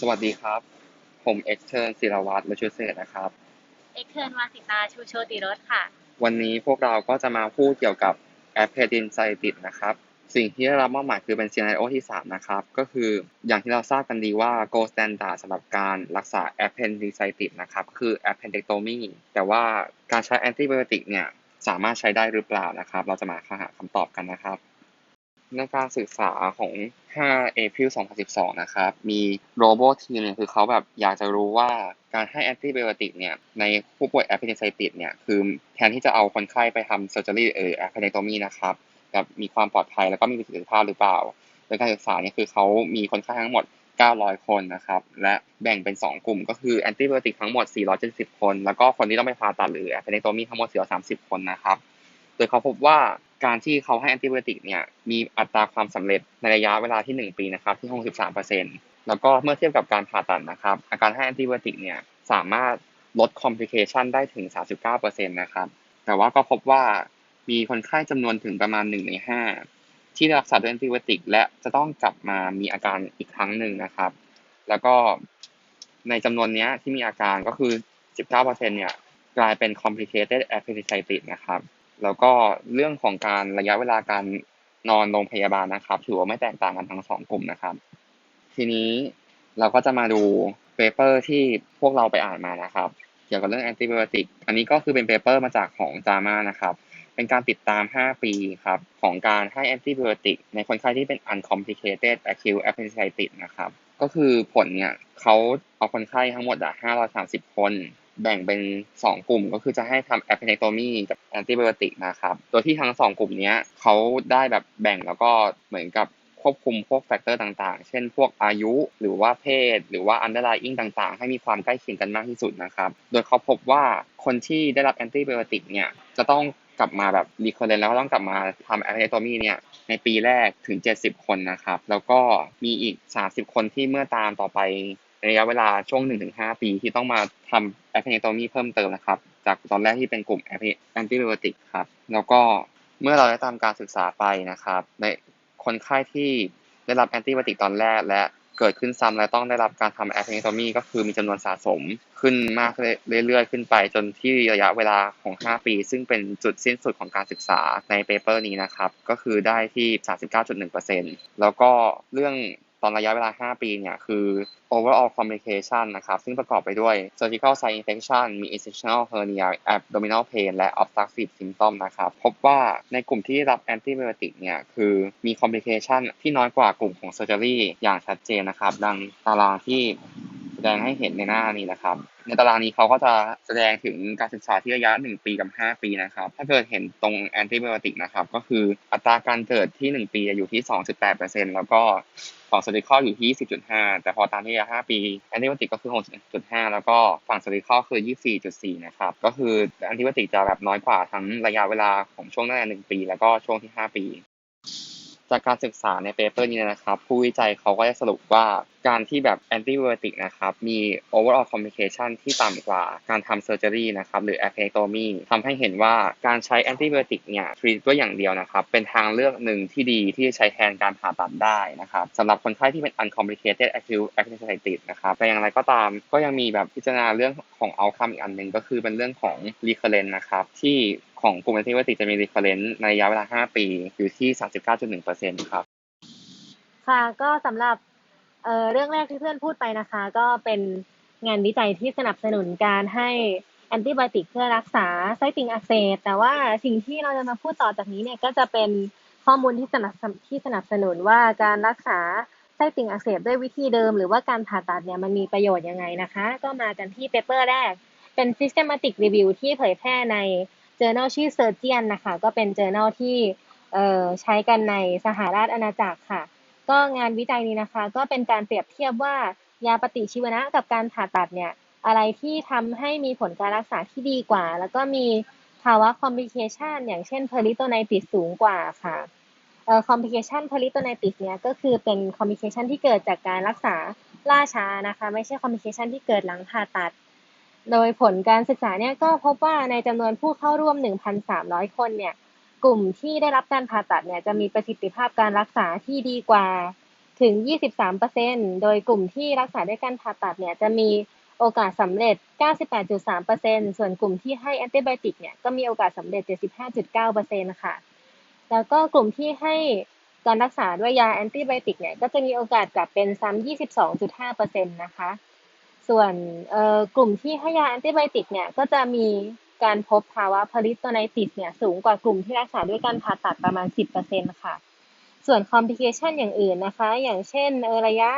สวัสดีครับ ผมเอ็กเทิร์นศิรวัตรมชุเศษนะครับ เอ็กเทิร์นวาสิตาชูโชติรสค่ะ วันนี้พวกเราก็จะมาพูดเกี่ยวกับแอปเพดินไซติดนะครับ สิ่งที่ได้รับมอบหมายคือเป็นซีนาริโอที่ 3 นะครับ ก็คืออย่างที่เราทราบกันดีว่า gold standard สำหรับการรักษา appendicitis นะครับก็คือ appendectomy แต่ว่าการใช้แอนติไบโอติกเนี่ยสามารถใช้ได้หรือเปล่านะครับ เราจะมาหาคำตอบกันนะครับ ในการศึกษาของ 5 April 2012 นะครับ มีโรโบทีมเนี่ยคือเขาแบบอยากจะรู้ว่าการให้แอนติไบโอติกเนี่ย ในผู้ป่วยแอปเ n นไซติสเนี่ย คือแทนที่จะเอาคนไข้ไปทำเซอร์เจอรี่เออแอปเ n น c t o m y นะครับแบบมีความปลอดภัยแล้วก็มีประสิทธิภาพหรือเปล่า โดยการศึกษาเนี่ยคือเขามีคนไข้ทั้งหมด 900 คนนะครับ และแบ่งเป็น 2 กลุ่ม ก็คือแอนติไบโอติกทั้งหมด 470 คน แล้วก็คนที่ต้องไปผ่าตัดหรือแอปเ n น c t o m y ทั้งหมด 430 คนนะครับ โดยเขาพบว่า การที่เขาให้แอนติไบโอติกเนี่ยมีอัตราความสำเร็จในระยะเวลาที่ 1 ปีนะครับที่ 63%แล้วก็เมื่อเทียบกับการผ่าตัดนะครับ อาการให้แอนติไบโอติกเนี่ยสามารถลดคอมพลิเคชันได้ถึง 39%นะครับ แต่ว่าก็พบว่ามีคนไข้จำนวนถึงประมาณ 1 ใน 5 ที่รักษาด้วยแอนติไบโอติก และจะต้องกลับมามีอาการอีกครั้งหนึ่งนะครับ แล้วก็ในจำนวนนี้ที่มีอาการก็คือ 19%เนี่ยกลายเป็น complicated appendicitis นะครับ แล้วก็เรื่องของการระยะเวลาการนอนโรงพยาบาลนะครับ ถือว่าไม่แตกต่างกันทั้งสองกลุ่มนะครับ ทีนี้เราก็จะมาดูเปเปอร์ที่พวกเราไปอ่านมานะครับ เกี่ยวกับเรื่องแอนติไบโอติกอันนี้ก็คือเป็นเปเปอร์มาจากของจามานะครับ เป็นการติดตาม 5 ปีครับของการให้แอนติไบโอติกในคนไข้ที่เป็น uncomplicated acute appendicitis นะครับ ก็คือผลเนี่ยเขาเอาคนไข้ทั้งหมดอะ530 คน แบ่งเป็น 2 กลุ่มก็คือจะให้ทำ appendectomy กับแอนติไบโอติกนะครับโดยที่ทั้ง 2 กลุ่มนี้เขาได้แบบแบ่งแล้วก็เหมือนกับควบคุมพวกแฟกเตอร์ต่างๆ เช่น พวกอายุหรือว่าเพศ หรือว่า underlying ต่างๆ ให้มีความใกล้เคียงกันมากที่สุดนะครับ โดยเขาพบว่าคนที่ได้รับแอนติไบโอติกเนี่ยจะต้องกลับมาแบบรีคอร์เรนแล้วก็ต้องกลับมาทำแอปเน c t o m y เนี่ยในปีแรกถึง 70 คนนะครับ แล้วก็มีอีก 30 คนที่เมื่อตามต่อไป ระยะเวลาช่วง 1-5 ปีที่ต้องมาทำแอปเน c t o m y เพิ่มเติมนะครับ จากตอนแรกที่เป็นกลุ่มแอนติไบโอติกครับ แล้วก็เมื่อเราได้ตามการศึกษาไปนะครับ ในคนไข้ที่ได้รับแอนติไบโอติกตอนแรกและเกิดขึ้นซ้ำและต้องได้รับการทำแอปเน c t o m y ก็คือมีจำนวนสะสมขึ้นมากเรื่อยๆ ขึ้นไปจนที่ระยะเวลาของ 5 ปี ซึ่งเป็นจุดสิ้นสุดของการศึกษาในเปเปอร์นี้นะครับ ก็คือได้ที่ 39.1%แล้วก็เรื่อง ตอนระยะเวลา 5 ปีเนี่ย คือ overall complication นะครับ ซึ่งประกอบไปด้วย surgical site infection มี incisional hernia abdominal pain และ obstructive symptom นะครับ พบว่าในกลุ่มที่รับ antibiotic เนี่ย คือมี complication ที่น้อยกว่ากลุ่มของ surgery อย่างชัดเจนนะครับ ดังตารางที่ แสดงให้เห็นในหน้านี้นะครับ ในตารางนี้เขาก็จะแสดงถึงการศึกษาที่ระยะ 1 ปีกับ 5 ปีนะครับ ถ้าเกิดเห็นตรงแอนติไบโอติกนะครับ ก็คืออัตราการเกิดที่ 1 ปีอยู่ที่ 2.8%แล้วก็ฝั่ง surgical อยู่ที่ 10.5 แต่พอตามที่ระยะ 5 ปีแอนติไบโอติกก็คือ 6.5 แล้วก็ฝั่ง surgical คือ 24.4 นะครับ ก็คือแอนติไบโอติกจะแบบน้อยกว่าทั้งระยะเวลาของช่วงตั้งแต่1ปี แล้วก็ช่วงที่ 5 ปี จากการศึกษาในเปเปอร์นี้นะครับ ผู้วิจัยเขาก็ได้สรุปว่าการที่แบบแอนติไบโอติกนะครับ มี overall complication ที่ต่ำกว่าการทำ surgery นะครับ หรือ appendectomy ทำให้เห็นว่าการใช้แอนติไบโอติกเนี่ย treat ด้วอย่างเดียวนะครับ เป็นทางเลือกหนึ่งที่ดีที่จะใช้แทนการผ่าตัดได้นะครับสำหรับคนไข้ที่เป็น uncomplicated acute appendicitis นะครับแต่อย่างไรก็ตามก็ยังมีแบบพิจารณาเรื่องของ outcome อีกอันหนึ่งก็คือเป็นเรื่องของ recurrence นะครับที่ ของกลุ่มแอนติไบโอติจะมี recurrence ในระยะเวลา 5 ปี อยู่ที่ 39.1%ครับ ค่ะ ก็สำหรับเอ่อเรื่องแรกที่เพื่อนพูดไปนะคะ ก็เป็นงานวิจัยที่สนับสนุนการให้แอนติไบอติกเพื่อรักษาไส้ติ่งอักเสบแต่ว่าสิ่งที่เราจะมาพูดต่อจากนี้เนี่ยก็จะเป็นข้อมูลที่สนับที่สนับสนุนว่าการรักษาไส้ติ่งอักเสบด้วยวิธีเดิม หรือว่าการผ่าตัดเนี่ยมันมีประโยชน์ยังไงนะคะ ก็มากันที่เปเปอร์แรกเป็น systematic review ที่เผยแพร่ใน journal ชื่อ Surgeon นะคะ ก็เป็น journal ที่ใช้กันในสหราชอาณาจักรค่ะ ก็งานวิจัยนี้นะคะ ก็เป็นการเปรียบเทียบว่ายาปฏิชีวนะกับการผ่าตัดเนี่ย อะไรที่ทำให้มีผลการรักษาที่ดีกว่า แล้วก็มีภาวะ complication อย่างเช่น peritonitis สูงกว่าค่ะเอ่อ complication peritonitis เนี่ยก็คือเป็น complication ที่เกิดจากการรักษาล่าช้านะคะ ไม่ใช่ complication ที่เกิดหลังผ่าตัด โดยผลการศึกษาเนี่ยก็พบว่าในจำนวนผู้เข้าร่วม 1,300 คนเนี่ย กลุ่มที่ได้รับการผ่าตัดเนี่ยจะมีประสิทธิภาพการรักษาที่ดีกว่าถึง 23%โดยกลุ่มที่รักษาด้วยการผ่าตัดเนี่ยจะมีโอกาสสำเร็จ 98.3%ส่วนกลุ่มที่ให้แอนติไบอติกเนี่ยก็มีโอกาสสำเร็จ 75.9%ค่ะแล้วก็กลุ่มที่ให้การรักษาด้วยยาแอนติไบอติกเนี่ยก็จะมีโอกาสกลับเป็นซ้ำ22.5%นะคะ ส่วนกลุ่มที่ให้ยาแอนติไบติกเนี่ยก็จะมีการพบภาวะพาริโตไนติสเนี่ยสูงกว่ากลุ่มที่รักษาด้วยการผ่าตัดประมาณ 10%ค่ะ ส่วนคอมพลิเคชันอย่างอื่นนะคะ อย่างเช่นระยะ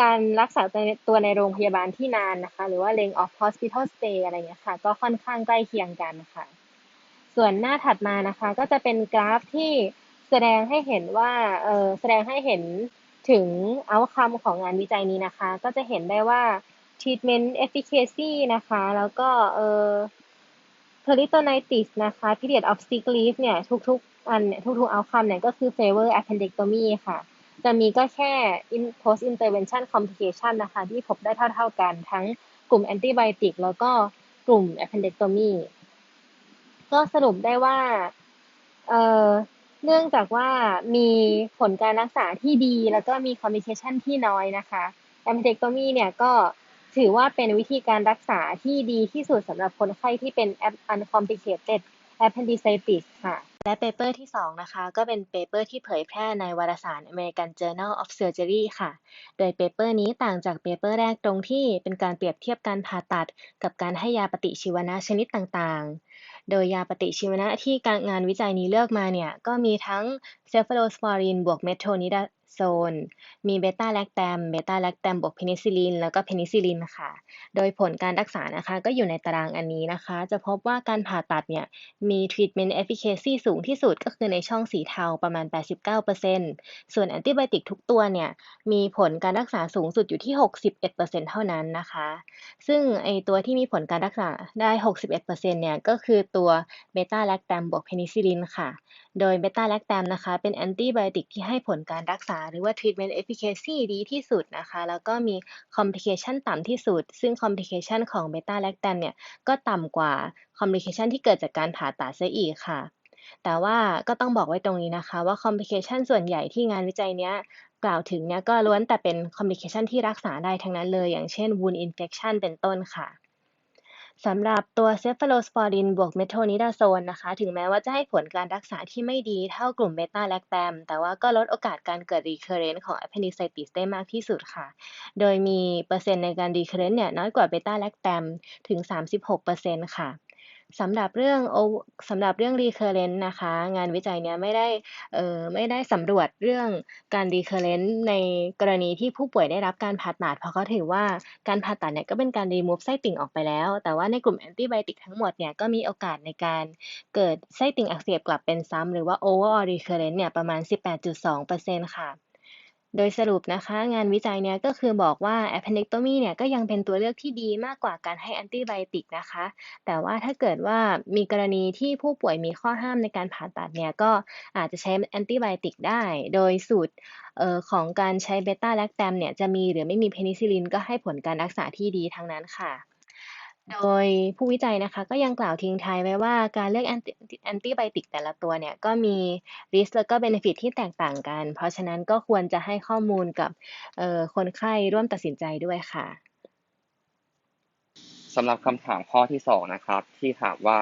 การรักษาตัวในโรงพยาบาลที่นานนะคะ หรือว่า length of hospital stay อะไรเงี้ยค่ะ ก็ค่อนข้างใกล้เคียงกันค่ะ ส่วนหน้าถัดมานะคะ ก็จะเป็นกราฟที่แสดงให้เห็นว่าเออแสดงให้เห็นถึง outcome ของงานวิจัยนี้นะคะ ก็จะเห็นได้ว่า treatment efficacy นะคะ แล้วก็เออ peritonitis นะคะ period of sick leave เนี่ย ทุกๆ อันเนี่ย ทุกๆ outcome เนี่ย ก็คือ favor appendectomy ค่ะ จะมีก็แค่ post intervention complication นะคะ ที่พบได้เท่าๆกันทั้งกลุ่ม antibiotic แล้วก็กลุ่ม appendectomy ก็สรุปได้ว่า เอ่อ เนื่องจากว่ามีผลการรักษาที่ดี แล้วก็มี complication ที่น้อยนะคะ appendectomy เนี่ยก็ ถือว่าเป็นวิธีการรักษาที่ดีที่สุดสำหรับคนไข้ที่เป็น uncomplicated appendicitis ค่ะ และเปเปอร์ที่ 2 นะคะ ก็เป็นเปเปอร์ที่เผยแพร่ในวารสาร American Journal of Surgery ค่ะ โดยเปเปอร์นี้ต่างจากเปเปอร์แรกตรงที่เป็นการเปรียบเทียบการผ่าตัด กับการให้ยาปฏิชีวนะชนิดต่างๆ โดยยาปฏิชีวนะที่การงานวิจัยนี้เลือกมาเนี่ย ก็มีทั้งเซฟโลสปอรินบวกเมทโทนิดา โซน มีเบต้าแลคแตมเบต้าแลคแตมบวกเพนิซิลิน แล้วก็เพนิซิลินค่ะ โดยผลการรักษานะคะก็อยู่ในตารางอันนี้นะคะ จะพบว่าการผ่าตัดเนี่ยมี treatment efficacy สูงที่สุดก็คือในช่องสีเทาประมาณ 89%ส่วนแอนติไบโอติกทุกตัวเนี่ยมีผลการรักษาสูงสุดอยู่ที่ 61%เท่านั้นนะคะ ซึ่งไอตัวที่มีผลการรักษาได้ 61%เนี่ยก็คือตัวเบต้าแลคแตมบวกเพนิซิลินค่ะ โดยเบต้าแลคแตมนะคะเป็นแอนติไบโอติกที่ให้ผลการรักษาหรือว่า treatment efficacy ดีที่สุดนะคะ แล้วก็มี complication ต่ำที่สุด ซึ่ง complication ของ beta lactam เนี่ย ก็ต่ำกว่า complication ที่เกิดจากการผ่าตัดซะอีกค่ะ แต่ว่าก็ต้องบอกไว้ตรงนี้นะคะว่า complication ส่วนใหญ่ที่งานวิจัยเนี้ยกล่าวถึงเนี่ยก็ล้วนแต่เป็น complication ที่รักษาได้ทั้งนั้นเลย อย่างเช่น wound infection เป็นต้นค่ะ สำหรับตัวเซฟาโลสปอรินบวกเมโทนิดาโซนนะคะ ถึงแม้ว่าจะให้ผลการรักษาที่ไม่ดีเท่ากลุ่มเบต้าแลคแตมแต่ว่าก็ลดโอกาสการเกิดรีเคอเรนต์ของอัพเพนิซิติสได้มากที่สุดค่ะ โดยมีเปอร์เซ็นต์ในการรีเคอเรนต์เนี่ยน้อยกว่าเบต้าแลคแตมถึง 36%ค่ะ สำหรับเรื่องสำหรับเรื่อง recurrent นะคะ งานวิจัยเนี้ยไม่ได้เอ่อไม่ได้สำรวจเรื่องการ recurrent ในกรณีที่ผู้ป่วยได้รับการผ่าตัด เพราะเขาถือว่าการผ่าตัดเนี่ยก็เป็นการ remove ไส้ติ่งออกไปแล้ว แต่ว่าในกลุ่มแอนติไบโอติกทั้งหมดเนี่ยก็มีโอกาสในการเกิดไส้ติ่งอักเสบกลับเป็นซ้ำหรือว่า overall recurrent เนี่ยประมาณ 18.2%ค่ะ โดยสรุปนะคะ งานวิจัยเนี้ยก็คือบอกว่า appendectomy เนี่ยก็ยังเป็นตัวเลือกที่ดีมากกว่าการให้แอนติไบติกนะคะ แต่ว่าถ้าเกิดว่ามีกรณีที่ผู้ป่วยมีข้อห้ามในการผ่าตัดเนี่ยก็อาจจะใช้แอนติไบติกได้ โดยสูตรของการใช้เบต้าแลคแตมเนี่ยจะมีหรือไม่มีเพนิซิลินก็ให้ผลการรักษาที่ดีทั้งนั้นค่ะ โดยผู้วิจัยนะคะก็ยังกล่าวทิ้งท้ายไว้ว่าการเลือกแอนติไบติกแต่ละตัวเนี่ยก็มี risk แล้วก็ benefit ที่แตกต่างกัน เพราะฉะนั้นก็ควรจะให้ข้อมูลกับคนไข้ร่วมตัดสินใจด้วยค่ะสำหรับคำถามข้อที่สองนะครับ ที่ถามว่า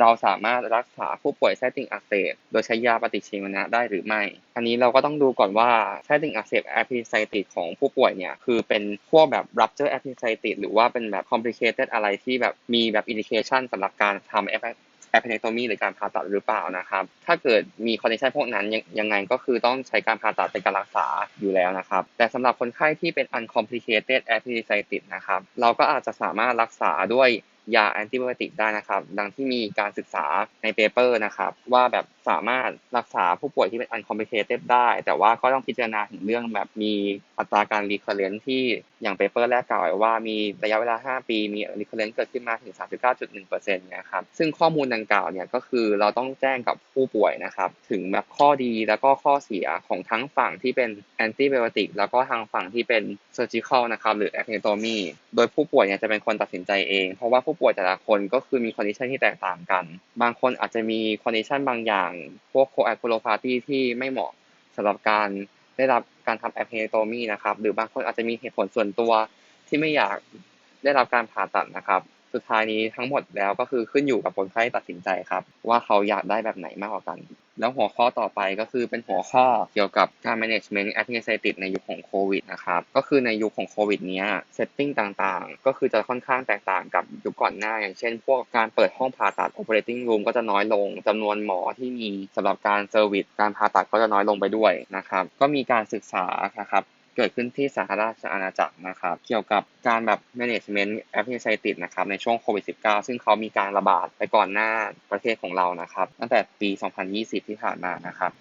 เราสามารถรักษาผู้ป่วยไส้ติ่งอักเสบโดยใช้ยาปฏิชีวนะได้หรือไม่ อันนี้เราก็ต้องดูก่อนว่าไส้ติ่งอักเสบแอพิไซติสของผู้ป่วยเนี่ยคือเป็นพวกแบบ rupture แอพิไซติสหรือว่าเป็นแบบ complicated อะไรที่แบบมีแบบ indication สำหรับการทำแอปเปเนโตมีหรือการผ่าตัดหรือเปล่านะครับ ถ้าเกิดมีคอนดิชันพวกนั้นยังไงก็คือต้องใช้การผ่าตัดเป็นการรักษาอยู่แล้วนะครับ แต่สำหรับคนไข้ที่เป็น uncomplicated appendicitis นะครับ เราก็อาจจะสามารถรักษาด้วย ยาแอนติไบโอติกได้นะครับ ดังที่มีการศึกษาในเปเปอร์นะครับ ว่าแบบสามารถรักษาผู้ป่วยที่เป็น uncomplicated ได้ แต่ว่าก็ต้องพิจารณาถึงเรื่องแบบมีอัตราการ recurrent ที่อย่างเปเปอร์แรกกล่าวไว้ว่ามีระยะเวลา 5 ปี มี recurrent เกิดขึ้นมาถึง 39.1%นะครับซึ่งข้อมูลดังกล่าวเนี่ยก็คือเราต้องแจ้งกับผู้ป่วยนะครับถึงแบบข้อดีแล้วก็ข้อเสียของทั้งฝั่งที่เป็น antibiotic แล้วก็ทางฝั่งที่เป็น surgical นะครับหรือ appendectomy โดยผู้ป่วยเนี่ยจะเป็นคนตัดสินใจเอง เพราะว่าผู้ป่วยแต่ละคนก็คือมี condition ที่แตกต่างกัน บางคนอาจจะมี condition บางอย่างพวกโคแอคโคโลฟาตี้ที่ไม่เหมาะสำหรับการได้รับการทำแอปเฮโตมีนะครับ หรือบางคนอาจจะมีเหตุผลส่วนตัวที่ไม่อยากได้รับการผ่าตัดนะครับ สุดท้ายนี้ทั้งหมดแล้วก็คือขึ้นอยู่กับคนไข้ตัดสินใจครับ ว่าเขาอยากได้แบบไหนมากกว่ากัน แล้วหัวข้อต่อไปก็คือเป็นหัวข้อเกี่ยวกับการ management appendicitis ในยุคของโควิดนะครับก็คือในยุคของโควิดเนี้ย setting ต่างๆ ก็คือจะค่อนข้างแตกต่างกับยุคก่อนหน้า อย่างเช่น พวกการเปิดห้องผ่าตัด operating room ก็จะน้อยลงจำนวนหมอที่มีสำหรับการเซอร์วิสการผ่าตัดก็จะน้อยลงไปด้วยนะครับก็มีการศึกษานะครับ เกิดขึ้นที่สหราชอาณาจักรนะครับ เกี่ยวกับการแบบ management appendicitis นะครับในช่วงโควิด -19 ซึ่งเขามีการระบาดไปก่อนหน้าประเทศของเรานะครับ ตั้งแต่ปี 2020 ที่ผ่านมานะครับ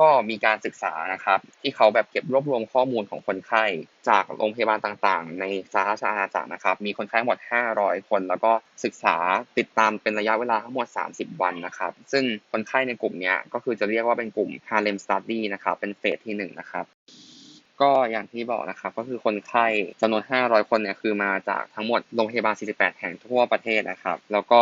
ก็มีการศึกษานะครับ ที่เขาแบบเก็บรวบรวมข้อมูลของคนไข้จากโรงพยาบาลต่างๆ ในสหราชอาณาจักรนะครับ มีคนไข้หมด 500 คน แล้วก็ศึกษาติดตามเป็นระยะเวลาทั้งหมด 30 วันนะครับ ซึ่งคนไข้ในกลุ่มนี้ก็คือจะเรียกว่าเป็นกลุ่ม Harlem Study นะครับ เป็นเฟสที่ 1 นะครับ ก็อย่างที่บอกนะครับก็คือคนไข้จำนวน 500 คนเนี่ยคือมาจากทั้งหมดโรงพยาบาล 48 แห่งทั่วประเทศนะครับ แล้วก็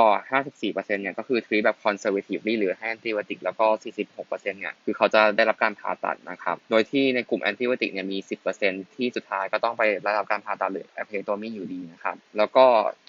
54%เนี่ยก็คือทรีแบบ conservatively หรือให้ antibiotic แล้วก็ 46%เนี่ยคือเขาจะได้รับการผ่าตัดนะครับ โดยที่ในกลุ่ม antibiotic เนี่ยมี 10%ที่สุดท้ายก็ต้องไปได้รับการผ่าตัดหรือ appendectomy อยู่ดีนะครับ แล้วก็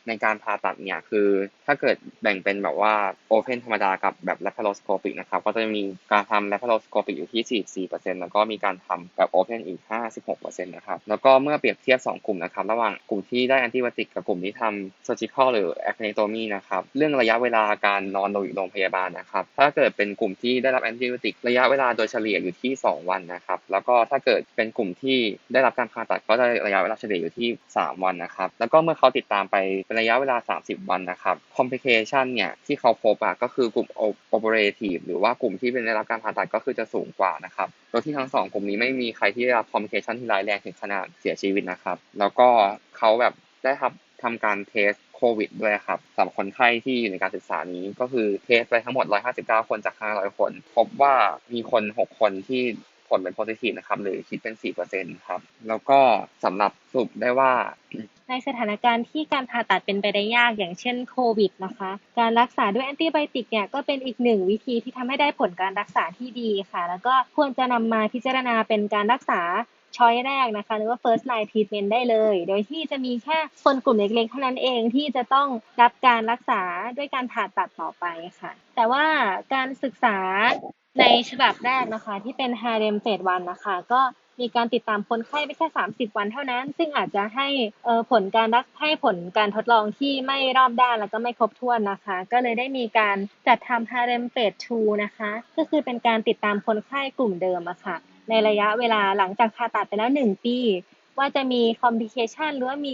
ในการผ่าตัดเนี่ยคือถ้าเกิดแบ่งเป็นแบบว่า open ธรรมดากับแบบ laparoscopic นะครับก็จะมีการทำ laparoscopic อยู่ที่ 44%แล้วก็มีการทำแบบ open อีก 56%นะครับแล้วก็เมื่อเปรียบเทียบ 2 กลุ่มนะครับระหว่างกลุ่มที่ได้ antibiotic กับกลุ่มที่ทำ surgical หรือ appendectomy นะครับเรื่องระยะเวลาการนอนอยู่โรงพยาบาลนะครับถ้าเกิดเป็นกลุ่มที่ได้รับ antibiotic ระยะเวลาโดยเฉลี่ยอยู่ที่ 2 วันนะครับแล้วก็ถ้าเกิดเป็นกลุ่มที่ได้รับการผ่าตัดก็จะระยะเวลาเฉลี่ยอยู่ที่ 3 วันนะครับแล้วก็เมื่อเขาติดตามไปเป็นระยะเวลา 30 วันนะครับ complication เนี่ยที่เขาพบอะก็คือกลุ่ม operative หรือว่ากลุ่มที่เป็นได้รับการผ่าตัดก็คือจะสูงกว่านะครับ โดยที่ทั้งสองกลุ่มนี้ไม่มีใครที่ได้รับ complication ที่ร้ายแรงถึงขนาดเสียชีวิตนะครับ แล้วก็เขาแบบได้ทำทำการเทสโควิดด้วยครับสำหรับคนไข้ที่อยู่ในการศึกษานี้ก็คือเทสไปทั้งหมด 159 คนจาก 500 คน พบว่ามีคน 6 คนที่ ผลเป็น positive นะครับ หรือคิดเป็น4%ครับ แล้วก็สำหรับสรุปได้ว่า ในสถานการณ์ที่การผ่าตัดเป็นไปได้ยากอย่างเช่นโควิดนะคะ การรักษาด้วยแอนติไบโอติกเนี่ยก็เป็นอีกหนึ่งวิธีที่ทำให้ได้ผลการรักษาที่ดีค่ะ แล้วก็ควรจะนำมาพิจารณาเป็นการรักษาช้อยแรกนะคะหรือว่า first line treatment ได้เลย โดยที่จะมีแค่คนกลุ่มเล็กๆ เท่านั้นเองที่จะต้องรับการรักษาด้วยการผ่าตัดต่อไปค่ะ แต่ว่าการศึกษา ในฉบับแรกนะคะ ที่เป็น Harem Phase 1นะคะ ก็มีการติดตามคนไข้ไปแค่ 30 วันเท่านั้น ซึ่งอาจจะให้เออผลการรักให้ผลการทดลองที่ไม่รอบด้านแล้วก็ไม่ครบถ้วนนะคะ ก็เลยได้มีการจัดทำ Harem Phase 2นะคะ ก็คือเป็นการติดตามคนไข้กลุ่มเดิมอะค่ะ ในระยะเวลาหลังจากผ่าตัดไปแล้ว 1 ปี ว่าจะมี complication หรือว่ามี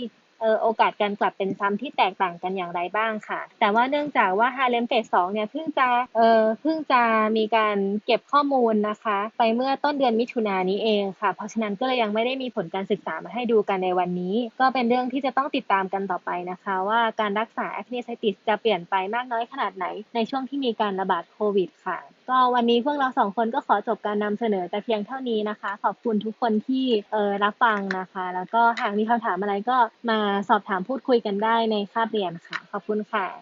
โอกาสการกลับเป็นซ้ำที่แตกต่างกันอย่างไรบ้างค่ะ แต่ว่าเนื่องจากว่า Harlem Phase 2เนี่ยเพิ่งจะเอ่อเพิ่งจะมีการเก็บข้อมูลนะคะ ไปเมื่อต้นเดือนมิถุนายนนี้เองค่ะ เพราะฉะนั้นก็เลยยังไม่ได้มีผลการศึกษามาให้ดูกันในวันนี้ ก็เป็นเรื่องที่จะต้องติดตามกันต่อไปนะคะ ว่าการรักษา appendicitis จะเปลี่ยนไปมากน้อยขนาดไหนในช่วงที่มีการระบาดโควิดค่ะ ก็วันนี้พวกเราสองคนก็ขอจบการนำเสนอแต่เพียงเท่านี้นะคะ ขอบคุณทุกคนที่เออรับฟังนะคะ แล้วก็หากมีคำถามอะไรก็มาสอบถามพูดคุยกันได้ในคาบเรียนค่ะ ขอบคุณค่ะ